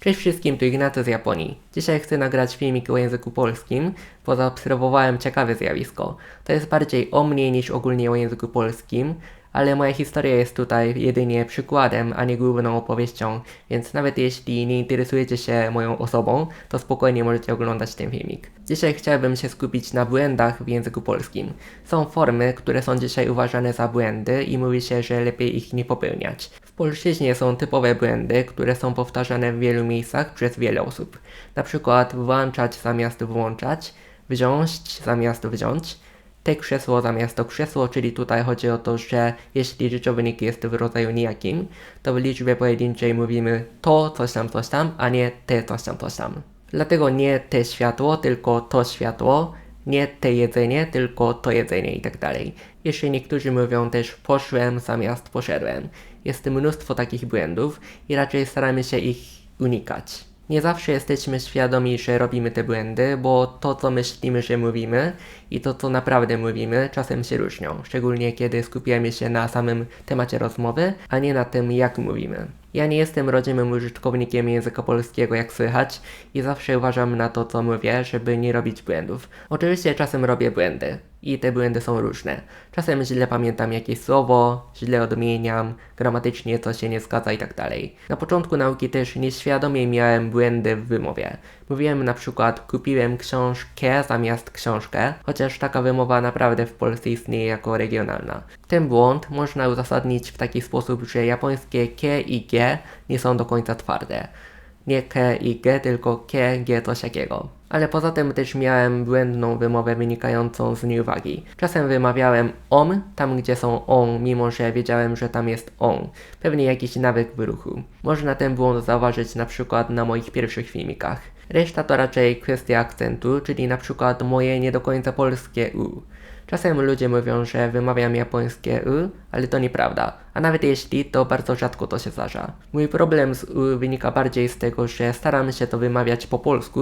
Cześć wszystkim, tu Ignacy z Japonii. Dzisiaj chcę nagrać filmik o języku polskim, bo zaobserwowałem ciekawe zjawisko. To jest bardziej o mnie niż ogólnie o języku polskim, ale moja historia jest tutaj jedynie przykładem, a nie główną opowieścią, więc nawet jeśli nie interesujecie się moją osobą, to spokojnie możecie oglądać ten filmik. Dzisiaj chciałbym się skupić na błędach w języku polskim. Są formy, które są dzisiaj uważane za błędy i mówi się, że lepiej ich nie popełniać. W polszczyźnie są typowe błędy, które są powtarzane w wielu miejscach przez wiele osób. Na przykład włączać zamiast włączać, wziąć zamiast wziąć, te krzesło zamiast to krzesło, czyli tutaj chodzi o to, że jeśli rzeczownik jest w rodzaju nijakim, to w liczbie pojedynczej mówimy to coś tam, coś tam, a nie te coś tam, coś tam. Dlatego nie te światło, tylko to światło, nie te jedzenie, tylko to jedzenie i tak dalej. Jeszcze niektórzy mówią też poszłem zamiast poszedłem. Jest mnóstwo takich błędów i raczej staramy się ich unikać. Nie zawsze jesteśmy świadomi, że robimy te błędy, bo to, co myślimy, że mówimy i to, co naprawdę mówimy, czasem się różnią, szczególnie kiedy skupiamy się na samym temacie rozmowy, a nie na tym, jak mówimy. Ja nie jestem rodzimym użytkownikiem języka polskiego, jak słychać, i zawsze uważam na to, co mówię, żeby nie robić błędów. Oczywiście czasem robię błędy, i te błędy są różne. Czasem źle pamiętam jakieś słowo, źle odmieniam, gramatycznie coś się nie zgadza i tak dalej. Na początku nauki też nieświadomie miałem błędy w wymowie. Mówiłem na przykład kupiłem książkę zamiast książkę, chociaż taka wymowa naprawdę w Polsce istnieje jako regionalna. Ten błąd można uzasadnić w taki sposób, że japońskie ke i g nie są do końca twarde. Nie ke i g, tylko ke, g coś takiego. Ale poza tym też miałem błędną wymowę wynikającą z nieuwagi. Czasem wymawiałem om tam, gdzie są on, mimo że wiedziałem, że tam jest on. Pewnie jakiś nawyk w ruchu. Można ten błąd zauważyć na przykład na moich pierwszych filmikach. Reszta to raczej kwestia akcentu, czyli na przykład moje nie do końca polskie u. Czasem ludzie mówią, że wymawiam japońskie u, ale to nieprawda. A nawet jeśli, to bardzo rzadko to się zdarza. Mój problem z u wynika bardziej z tego, że staram się to wymawiać po polsku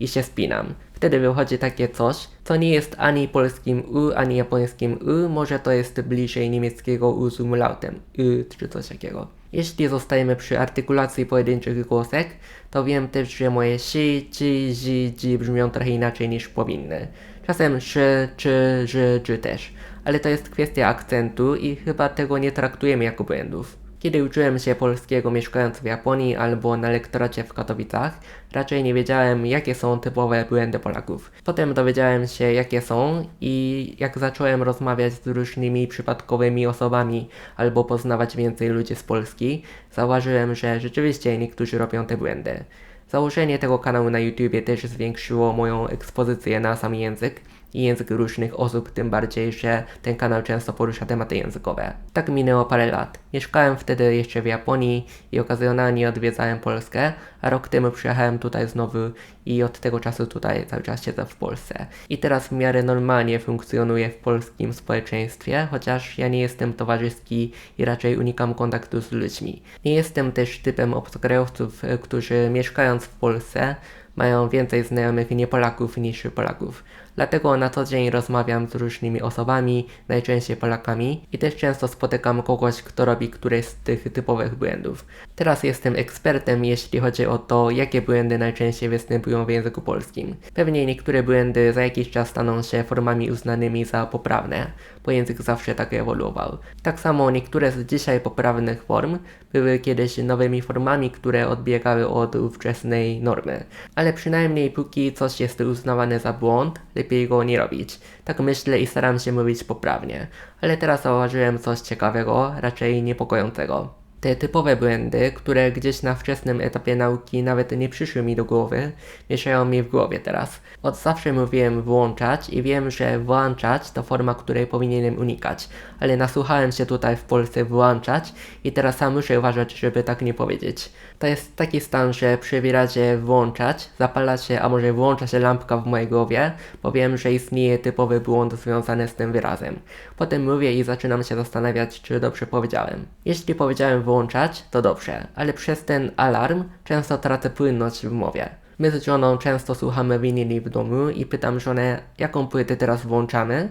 i się spinam. Wtedy wychodzi takie coś, co nie jest ani polskim u, ani japońskim u, może to jest bliżej niemieckiego u z umlautem, u czy coś takiego. Jeśli zostajemy przy artykulacji pojedynczych głosek, to wiem też, że moje si, ci, zi, dzi brzmią trochę inaczej niż powinny. Czasem szy, czy, ży, dży też, ale to jest kwestia akcentu i chyba tego nie traktujemy jako błędów. Kiedy uczyłem się polskiego mieszkając w Japonii albo na lektoracie w Katowicach, raczej nie wiedziałem jakie są typowe błędy Polaków. Potem dowiedziałem się jakie są i jak zacząłem rozmawiać z różnymi przypadkowymi osobami albo poznawać więcej ludzi z Polski, zauważyłem, że rzeczywiście niektórzy robią te błędy. Założenie tego kanału na YouTubie też zwiększyło moją ekspozycję na sam język i język różnych osób, tym bardziej, że ten kanał często porusza tematy językowe. Tak minęło parę lat. Mieszkałem wtedy jeszcze w Japonii i okazjonalnie odwiedzałem Polskę, a rok temu przyjechałem tutaj znowu i od tego czasu tutaj cały czas siedzę w Polsce. I teraz w miarę normalnie funkcjonuję w polskim społeczeństwie, chociaż ja nie jestem towarzyski i raczej unikam kontaktu z ludźmi. Nie jestem też typem obcokrajowców, którzy mieszkając w Polsce mają więcej znajomych nie Polaków niż Polaków. Dlatego na co dzień rozmawiam z różnymi osobami, najczęściej Polakami i też często spotykam kogoś, kto robi któreś z tych typowych błędów. Teraz jestem ekspertem, jeśli chodzi o to, jakie błędy najczęściej występują w języku polskim. Pewnie niektóre błędy za jakiś czas staną się formami uznanymi za poprawne, bo język zawsze tak ewoluował. Tak samo niektóre z dzisiaj poprawnych form były kiedyś nowymi formami, które odbiegały od ówczesnej normy. Przynajmniej póki coś jest uznawane za błąd, lepiej go nie robić. Tak myślę i staram się mówić poprawnie. Ale teraz zauważyłem coś ciekawego, raczej niepokojącego. Te typowe błędy, które gdzieś na wczesnym etapie nauki nawet nie przyszły mi do głowy, mieszają mi w głowie teraz. Od zawsze mówiłem włączać i wiem, że włączać to forma, której powinienem unikać, ale nasłuchałem się tutaj w Polsce włączać i teraz sam muszę uważać, żeby tak nie powiedzieć. To jest taki stan, że przy wyrazie włączać zapala się, a może włącza się lampka w mojej głowie, bo wiem, że istnieje typowy błąd związany z tym wyrazem. Potem mówię i zaczynam się zastanawiać, czy dobrze powiedziałem. Jeśli powiedziałem włączać, to dobrze, ale przez ten alarm często tracę płynność w mowie. My z żoną często słuchamy winyli w domu i pytam żonę, jaką płytę teraz włączamy,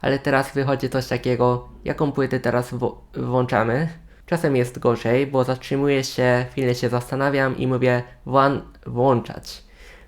ale teraz wychodzi coś takiego, jaką płytę teraz włączamy. Czasem jest gorzej, bo zatrzymuję się, chwilę się zastanawiam i mówię włą- włączać.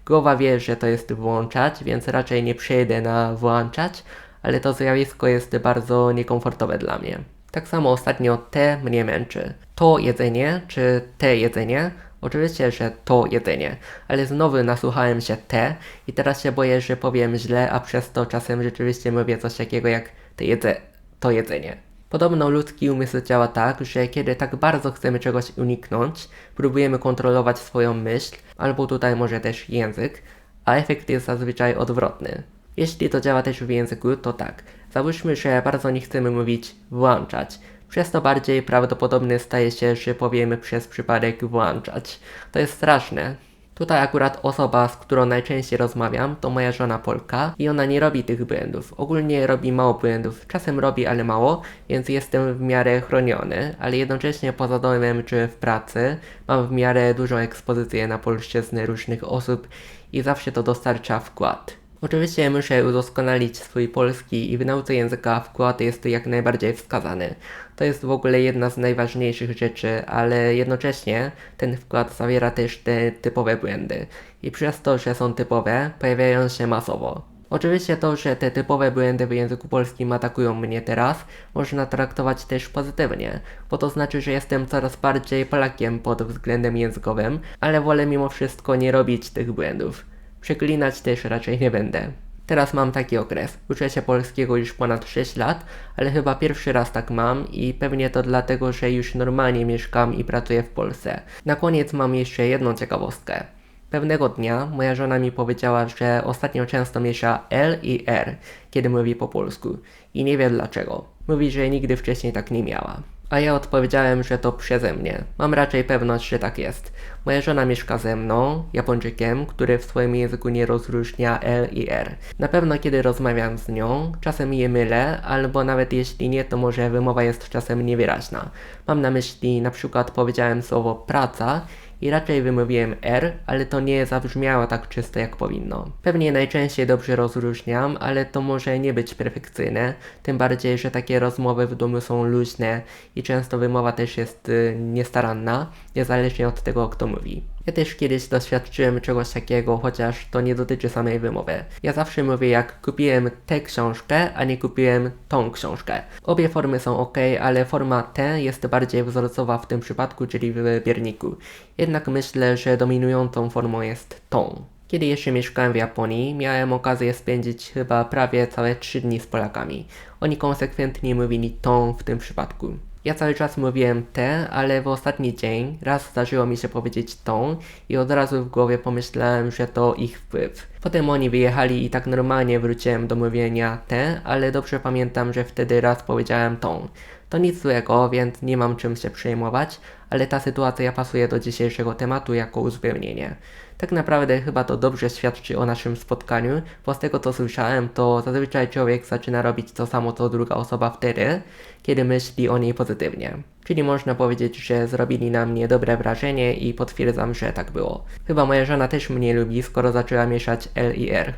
Głowa wie, że to jest włączać, więc raczej nie przejdę na włączać, ale to zjawisko jest bardzo niekomfortowe dla mnie. Tak samo ostatnio te mnie męczy. To jedzenie, czy te jedzenie? Oczywiście, że to jedzenie, ale znowu nasłuchałem się te i teraz się boję, że powiem źle, a przez to czasem rzeczywiście mówię coś takiego jak te jedze, to jedzenie. Podobno ludzki umysł działa tak, że kiedy tak bardzo chcemy czegoś uniknąć, próbujemy kontrolować swoją myśl, albo tutaj może też język, a efekt jest zazwyczaj odwrotny. Jeśli to działa też w języku, to tak. Załóżmy, że bardzo nie chcemy mówić włączać. Przez to bardziej prawdopodobne staje się, że powiemy przez przypadek włączać. To jest straszne. Tutaj akurat osoba, z którą najczęściej rozmawiam, to moja żona Polka i ona nie robi tych błędów. Ogólnie robi mało błędów. Czasem robi, ale mało, więc jestem w miarę chroniony, ale jednocześnie poza domem czy w pracy mam w miarę dużą ekspozycję na polszczyznę różnych osób i zawsze to dostarcza wkład. Oczywiście muszę udoskonalić swój polski i w nauce języka wkład jest jak najbardziej wskazany. To jest w ogóle jedna z najważniejszych rzeczy, ale jednocześnie ten wkład zawiera też te typowe błędy. I przez to, że są typowe, pojawiają się masowo. Oczywiście to, że te typowe błędy w języku polskim atakują mnie teraz, można traktować też pozytywnie, bo to znaczy, że jestem coraz bardziej Polakiem pod względem językowym, ale wolę mimo wszystko nie robić tych błędów. Przeklinać też raczej nie będę. Teraz mam taki okres. Uczę się polskiego już ponad 6 lat, ale chyba pierwszy raz tak mam i pewnie to dlatego, że już normalnie mieszkam i pracuję w Polsce. Na koniec mam jeszcze jedną ciekawostkę. Pewnego dnia moja żona mi powiedziała, że ostatnio często miesza L i R, kiedy mówi po polsku i nie wie dlaczego. Mówi, że nigdy wcześniej tak nie miała. A ja odpowiedziałem, że to przeze mnie. Mam raczej pewność, że tak jest. Moja żona mieszka ze mną, Japończykiem, który w swoim języku nie rozróżnia L i R. Na pewno kiedy rozmawiam z nią, czasem je mylę, albo nawet jeśli nie, to może wymowa jest czasem niewyraźna. Mam na myśli, na przykład powiedziałem słowo praca i raczej wymówiłem R, ale to nie zabrzmiało tak czysto jak powinno. Pewnie najczęściej dobrze rozróżniam, ale to może nie być perfekcyjne, tym bardziej, że takie rozmowy w domu są luźne i często wymowa też jest y, niestaranna, niezależnie od tego, kto mówi. Ja też kiedyś doświadczyłem czegoś takiego, chociaż to nie dotyczy samej wymowy. Ja zawsze mówię jak kupiłem tę książkę, a nie kupiłem tą książkę. Obie formy są ok, ale forma tę jest bardziej wzorcowa w tym przypadku, czyli w wybierniku. Jednak myślę, że dominującą formą jest tą. Kiedy jeszcze mieszkałem w Japonii, miałem okazję spędzić chyba prawie całe 3 dni z Polakami. Oni konsekwentnie mówili tą w tym przypadku. Ja cały czas mówiłem te, ale w ostatni dzień raz zdarzyło mi się powiedzieć tą i od razu w głowie pomyślałem, że to ich wpływ. Potem oni wyjechali i tak normalnie wróciłem do mówienia te, ale dobrze pamiętam, że wtedy raz powiedziałem tą. To nic złego, więc nie mam czym się przejmować, ale ta sytuacja pasuje do dzisiejszego tematu jako uzupełnienie. Tak naprawdę chyba to dobrze świadczy o naszym spotkaniu, bo z tego co słyszałem, to zazwyczaj człowiek zaczyna robić to samo co druga osoba wtedy, kiedy myśli o niej pozytywnie. Czyli można powiedzieć, że zrobili na mnie dobre wrażenie i potwierdzam, że tak było. Chyba moja żona też mnie lubi, skoro zaczęła mieszać L i R.